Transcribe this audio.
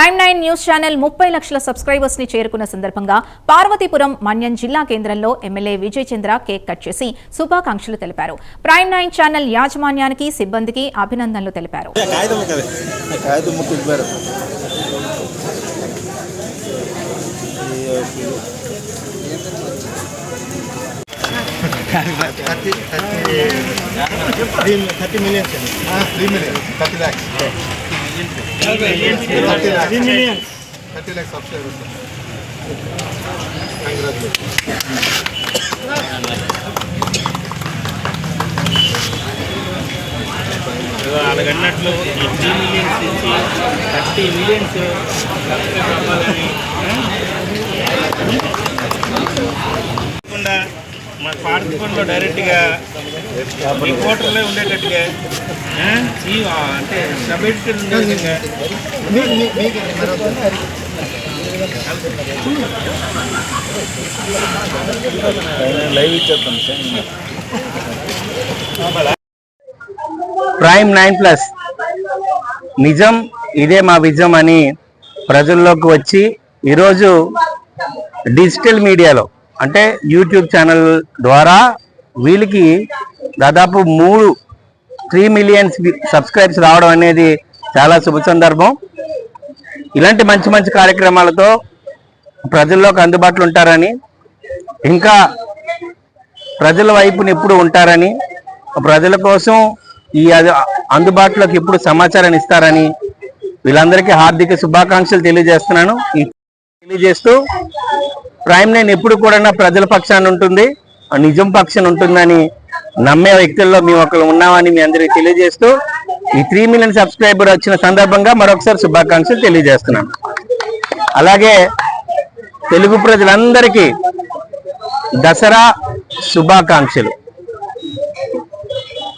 Prime nine news channel ముప్పై లక్షల సబ్స్క్రైబర్స్ని చేరుకున్న సందర్భంగా పార్వతీపురం మన్యం జిల్లా కేంద్రంలో MLA Vijay Chandra cake cut చేసి శుభాకాంక్షలు తెలిపారు. ప్రైమ్ నైన్ ఛానల్ యాజమాన్యానికి సిబ్బందికి అభినందనలు తెలిపారు. Thirty thirty thirty millions three million thirty lakhs. Thirty lakhs subscribers అలాగన్నట్లు ఈ మిలియన్స్ ఇచ్చి థర్టీ మిలియన్స్ సబ్స్క్రైబ్ అవ్వాలని మా పార్టీలో డైరెక్ట్గా ఈ కోటర్లో ఉండేటట్టుగా అంటే సబ్ ఎడిటర్ ఉండేటట్టుగా మీ- లైవ్ ఇచ్చేస్తాం ప్రైమ్ నైన్ ప్లస్. నిజం ఇదే మా విజయం అని ప్రజల్లోకి వచ్చి ఈరోజు డిజిటల్ మీడియాలో అంటే యూట్యూబ్ ఛానల్ ద్వారా వీళ్ళకి దాదాపు మూడు త్రీ మిలియన్స్ సబ్స్క్రైబ్స్ రావడం అనేది చాలా శుభ సందర్భం. ఇలాంటి మంచి మంచి కార్యక్రమాలతో ప్రజల్లోకి అందుబాటులో ఉంటారని ఇంకా ప్రజల వైపున ఎప్పుడు ఉంటారని ప్రజల కోసం ఈ అందుబాటులోకి ఎప్పుడు సమాచారాన్ని ఇస్తారని వీళ్ళందరికీ హార్దిక శుభాకాంక్షలు తెలియజేస్తున్నాను. తెలియజేస్తూ ప్రైమ్ నేను ఎప్పుడు కూడా ప్రజల పక్షాన ఉంటుంది. ఆ నిజం పక్షాన ఉంటుందని నమ్మే వ్యక్తుల్లో మేము ఒకరు ఉన్నామని మీ అందరికీ తెలియజేస్తూ ఈ త్రీ మిలియన్ సబ్స్క్రైబర్ వచ్చిన సందర్భంగా మరొకసారి శుభాకాంక్షలు తెలియజేస్తున్నాను అలాగే తెలుగు ప్రజలందరికీ దసరా శుభాకాంక్షలు.